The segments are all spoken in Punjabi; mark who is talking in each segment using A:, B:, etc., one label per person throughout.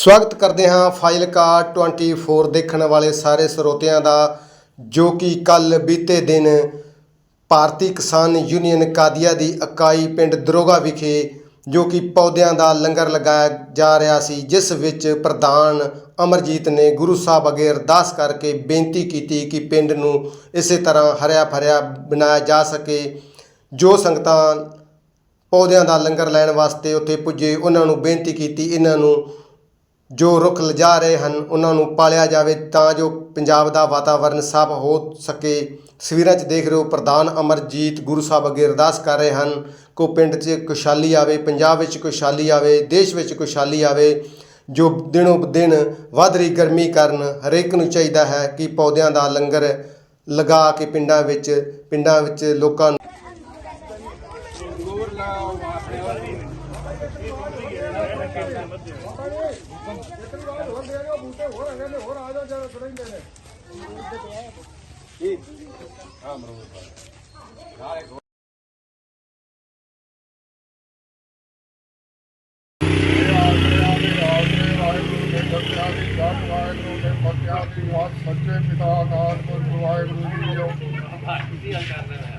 A: ਸਵਾਗਤ ਕਰਦੇ ਹਾਂ ਫਾਈਲਕਾ 24 ਦੇਖਣ ਵਾਲੇ ਸਾਰੇ ਸਰੋਤਿਆਂ ਦਾ, ਜੋ ਕਿ ਕੱਲ ਬੀਤੇ ਦਿਨ ਭਾਰਤੀ ਕਿਸਾਨ ਯੂਨੀਅਨ ਕਾਦੀਆ ਦੀ ਇਕਾਈ ਪਿੰਡ ਦਰੋਗਾ ਵਿਖੇ, ਜੋ ਕਿ ਪੌਦਿਆਂ ਦਾ ਲੰਗਰ ਲਗਾਇਆ ਜਾ ਰਿਹਾ ਸੀ, ਜਿਸ ਵਿੱਚ ਪ੍ਰਧਾਨ ਅਮਰਜੀਤ ਨੇ ਗੁਰੂ ਸਾਹਿਬ ਅੱਗੇ ਅਰਦਾਸ ਕਰਕੇ ਬੇਨਤੀ ਕੀਤੀ ਕਿ ਪਿੰਡ ਨੂੰ ਇਸੇ ਤਰ੍ਹਾਂ ਹਰਿਆ ਭਰਿਆ ਬਣਾਇਆ ਜਾ ਸਕੇ। ਜੋ ਸੰਗਤਾਂ ਪੌਦਿਆਂ ਦਾ ਲੰਗਰ ਲੈਣ ਵਾਸਤੇ ਉੱਥੇ ਪੁੱਜੇ, ਉਹਨਾਂ ਨੂੰ ਬੇਨਤੀ ਕੀਤੀ, ਇਹਨਾਂ ਨੂੰ ਜੋ ਰੁੱਖ ਲਿਜਾ ਰਹੇ ਹਨ, ਉਹਨਾਂ ਨੂੰ ਪਾਲਿਆ ਜਾਵੇ ਤਾਂ ਜੋ ਪੰਜਾਬ ਦਾ ਵਾਤਾਵਰਨ ਸਾਫ਼ ਹੋ ਸਕੇ। ਤਸਵੀਰਾਂ 'ਚ ਦੇਖ ਰਹੇ ਹੋ ਪ੍ਰਧਾਨ ਅਮਰਜੀਤ ਗੁਰੂ ਸਾਹਿਬ ਅੱਗੇ ਅਰਦਾਸ ਕਰ ਰਹੇ ਹਨ। ਕੋ ਪਿੰਡ 'ਚ ਖੁਸ਼ਹਾਲੀ ਆਵੇ, ਪੰਜਾਬ ਵਿੱਚ ਖੁਸ਼ਹਾਲੀ ਆਵੇ, ਦੇਸ਼ ਵਿੱਚ ਖੁਸ਼ਹਾਲੀ ਆਵੇ, ਜੋ ਦਿਨੋਂ ਦਿਨ ਵੱਧ ਰਹੀ ਗਰਮੀ ਕਾਰਨ ਹਰੇਕ ਨੂੰ ਚਾਹੀਦਾ ਹੈ ਕਿ ਪੌਦਿਆਂ ਦਾ ਲੰਗਰ ਲਗਾ ਕੇ ਪਿੰਡਾਂ ਵਿੱਚ ਪਿੰਡਾਂ ਵਿੱਚ ਲੋਕਾਂ ਨੂੰ
B: ਸੱਚੇ ਪਿਤਾ ਅਕਾਲ ਪੁਰਖ ਵਾਹਿਗੁਰੂ ਜੀਓ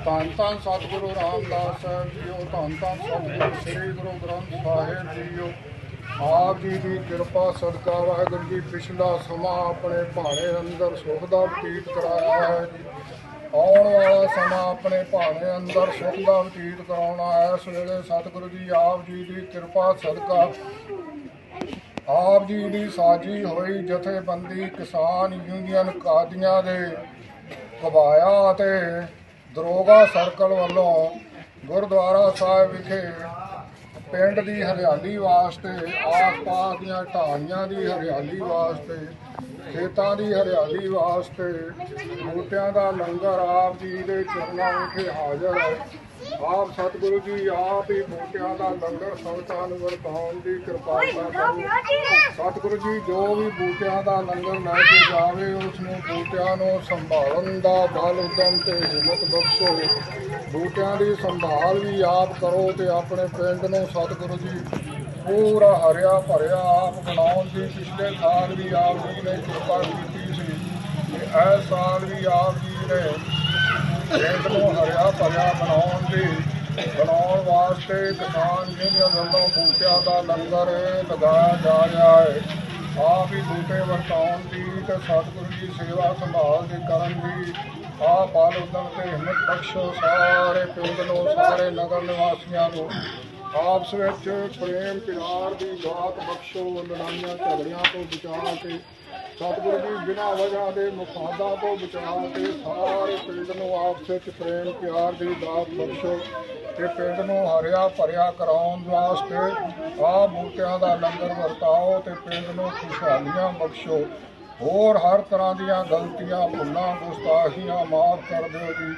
B: ਧੰਨ ਧੰਨ ਸਤਿਗੁਰੂ ਰਾਮਦਾਸ ਸਾਹਿਬ ਜੀਓ ਧੰਨ ਧੰਨ ਸਤਿਗੁਰੂ ਸ੍ਰੀ ਗੁਰੂ ਗ੍ਰੰਥ ਸਾਹਿਬ ਜੀਓ। ਆਪ ਜੀ ਦੀ ਕਿਰਪਾ ਸਦਕਾ ਵਾਹਿਗੁਰੂ ਜੀ, ਪਿਛਲਾ ਸਮਾਂ ਆਪਣੇ ਭਾਣੇ ਅੰਦਰ ਸੁਖ ਦਾ ਬਤੀਤ ਕਰਾਇਆ ਹੈ ਜੀ। ਆਉਣ ਵਾਲਾ ਸਮਾਂ ਆਪਣੇ ਭਾਣੇ ਅੰਦਰ ਸੁਖ ਦਾ ਬਤੀਤ ਕਰਾਉਣਾ ਹੈ। ਇਸ ਵੇਲੇ ਸਤਿਗੁਰੂ ਜੀ, ਆਪ ਜੀ ਦੀ ਕਿਰਪਾ ਸਦਕਾ। ਆਪ ਜੀ ਦੀ ਸਾਜੀ ਹੋਈ ਜਥੇਬੰਦੀ ਕਿਸਾਨ ਯੂਨੀਅਨ ਕਾਦੀਆਂ ਦੇ ਕਬਾਇਆ ਅਤੇ ਦਰੋਗਾ ਸਰਕਲ ਵੱਲੋਂ ਗੁਰਦੁਆਰਾ ਸਾਹਿਬ ਵਿਖੇ ਪਿੰਡ ਦੀ ਹਰਿਆਲੀ ਵਾਸਤੇ ਆਸ-ਪਾਸ ਦੀਆਂ ਢਾਣੀਆਂ ਦੀ ਹਰਿਆਲੀ ਵਾਸਤੇ ਖੇਤਾਂ ਦੀ ਹਰਿਆਲੀ ਵਾਸਤੇ ਬੂਟਿਆਂ ਦਾ ਲੰਗਰ ਆਪ ਜੀ ਦੇ ਚਰਨਾਂ ਵਿਖੇ ਹਾਜ਼ਰ ਹੈ। ਆਪ ਸਤਿਗੁਰੂ ਜੀ ਆਪ ਹੀ ਬੂਟਿਆਂ ਦਾ ਲੰਗਰ ਸੰਗਤਾਂ ਨੂੰ ਵਰਤਾਉਣ ਦੀ ਕਿਰਪਾਲਤਾ ਕਰੋ ਸਤਿਗੁਰੂ ਜੀ ਜੋ ਵੀ ਬੂਟਿਆਂ ਦਾ ਲੰਗਰ ਲੈ ਕੇ ਜਾਵੇ ਉਸ ਨੂੰ ਬੂਟਿਆਂ ਨੂੰ ਸੰਭਾਲਣ ਦਾ ਬਲ ਉਦਮ ਤੇ ਹਿੰਮਤ ਬਖਸ਼ੋ। ਬੂਟਿਆਂ ਦੀ ਸੰਭਾਲ ਵੀ ਆਪ ਕਰੋ ਤੇ ਆਪਣੇ ਪਿੰਡ ਨੂੰ ਸਤਿਗੁਰੂ ਜੀ ਪੂਰਾ ਹਰਿਆ ਭਰਿਆ ਆਪ ਬਣਾਉਣ ਦੀ ਪਿਛਲੇ ਸਾਲ ਵੀ ਆਪ ਜੀ ਨੇ ਕਿਰਪਾ ਕੀਤੀ ਸੀ। ਤੇ ਇਸ ਸਾਲ ਵੀ ਆਪ ਜੀ ਨੇ ਪਿੰਡ ਨੂੰ ਹਰਿਆ ਭਰਿਆ ਬਣਾਉਣ ਦੀ, ਬਣਾਉਣ ਵਾਸਤੇ ਕਿਸਾਨ ਯੂਨੀਅਨ ਵੱਲੋਂ ਬੂਟਿਆਂ ਦਾ ਲੰਗਰ ਲਗਾਇਆ ਜਾ ਰਿਹਾ ਹੈ। ਆਪ ਹੀ ਬੂਟੇ ਵਰਤਾਉਣ ਦੀ ਤੇ ਸਤਿਗੁਰੂ ਦੀ ਸੇਵਾ ਸੰਭਾਲ ਦੀ ਕਰਨ ਦੀ ਆਪ ਬਾਲ ਉਦਮ ਤੇ ਹਿੰਮਤ ਬਖਸ਼ੋ ਸਾਰੇ ਪਿੰਡ ਨੂੰ, ਸਾਰੇ ਨਗਰ ਨਿਵਾਸੀਆਂ ਨੂੰ। ਆਪਸ ਵਿੱਚ ਪ੍ਰੇਮ ਪਿਆਰ ਦੀ ਬਾਤ ਬਖਸ਼ੋ, ਲੜਾਈਆਂ ਝਗੜਿਆਂ ਤੋਂ ਬਚਾ ਕੇ ਸਤਿਗੁਰੂ ਜੀ, ਬਿਨਾਂ ਵਜ੍ਹਾ ਦੇ ਮੁਫਾਦਾਂ ਤੋਂ ਬਚਾ ਕੇ ਸਾਰੇ ਪਿੰਡ ਨੂੰ ਆਪਸ ਵਿੱਚ ਪ੍ਰੇਮ ਪਿਆਰ ਦੀ ਦਾਤ ਬਖਸ਼ੋ। ਤੇ ਪਿੰਡ ਨੂੰ ਹਰਿਆ ਭਰਿਆ ਕਰਾਉਣ ਵਾਸਤੇ ਆਹ ਬੂਟਿਆਂ ਦਾ ਲੰਗਰ ਵਰਤਾਓ ਤੇ ਪਿੰਡ ਨੂੰ ਖੁਸ਼ਹਾਲੀਆਂ ਬਖਸ਼ੋ। ਹੋਰ ਹਰ ਤਰ੍ਹਾਂ ਦੀਆਂ ਗਲਤੀਆਂ, ਭੁੱਲਾਂ, ਗੁਸਤਾਖੀਆਂ ਮਾਫ ਕਰ ਦਿਓ ਜੀ।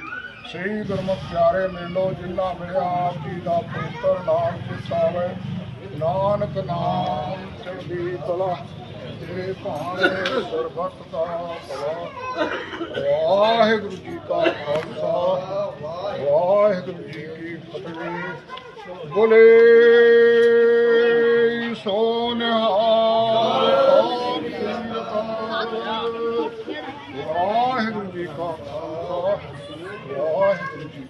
B: ਸ੍ਰੀ ਗੁਰਮੁਖ ਪਿਆਰੇ ਮਿਲੋ ਜਿੰਨਾ ਮਿਲਿਆ ਆਪ ਜੀ ਦਾ ਪੁੱਤਰ ਨਾਮ ਚਿਤਾਵੇ ਨਾਨਕ ਨਾਮ ਚੜ੍ਹਦੀ ਕਲਾ। ਤੇ ਭਾਣੇ ਸਰਬਤ ਦਾ ਭਲਾ ਵਾਹਿਗੁਰੂ ਜੀ ਕਾ ਖਾਲਸਾ, ਵਾਹਿਗੁਰੂ ਜੀ ਕੀ ਫਤਿਹ। ਬੋਲੇ ਸੋਨਹਾਰ ਵਾਹਿਗੁਰੂ ਜੀ ਕਾ ਖਾਲਸਾ, ਵਾਹਿਗੁਰੂ ਜੀ